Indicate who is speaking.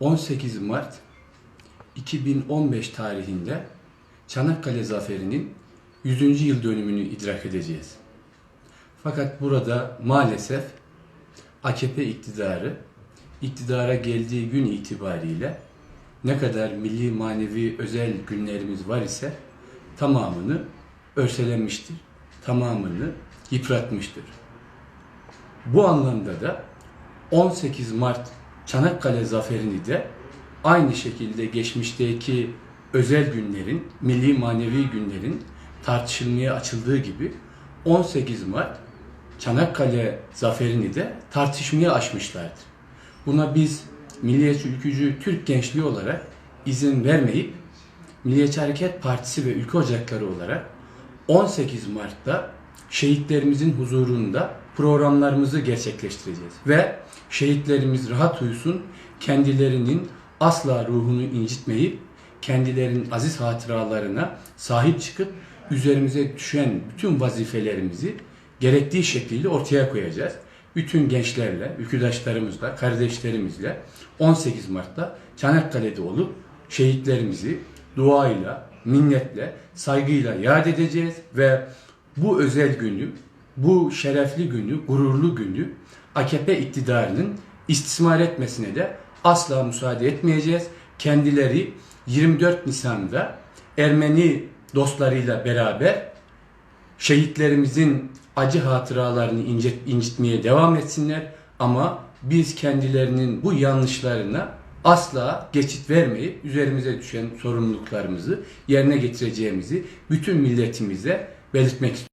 Speaker 1: 18 Mart 2015 tarihinde Çanakkale Zaferi'nin 100. yıl dönümünü idrak edeceğiz. Fakat burada maalesef AKP iktidarı iktidara geldiği gün itibariyle ne kadar milli manevi özel günlerimiz var ise tamamını örselenmiştir. Tamamını yıpratmıştır. Bu anlamda da 18 Mart Çanakkale Zaferi'ni de aynı şekilde geçmişteki özel günlerin, milli manevi günlerin tartışılmaya açıldığı gibi 18 Mart Çanakkale Zaferi'ni de tartışmaya açmışlardır. Buna biz Milliyetçi Ülkücü Türk Gençliği olarak izin vermeyip Milliyetçi Hareket Partisi ve Ülke Ocakları olarak 18 Mart'ta şehitlerimizin huzurunda programlarımızı gerçekleştireceğiz. Ve şehitlerimiz rahat uyusun, kendilerinin asla ruhunu incitmeyip, kendilerinin aziz hatıralarına sahip çıkıp, üzerimize düşen bütün vazifelerimizi gerektiği şekliyle ortaya koyacağız. Bütün gençlerle, ülküdaşlarımızla, kardeşlerimizle 18 Mart'ta Çanakkale'de olup şehitlerimizi duayla, minnetle, saygıyla yad edeceğiz ve bu özel günü, bu şerefli günü, gururlu günü AKP iktidarının istismar etmesine de asla müsaade etmeyeceğiz. Kendileri 24 Nisan'da Ermeni dostlarıyla beraber şehitlerimizin acı hatıralarını incit, incitmeye devam etsinler ama biz kendilerinin bu yanlışlarına asla geçit vermeyip üzerimize düşen sorumluluklarımızı yerine getireceğimizi bütün milletimize belirtmek istiyoruz.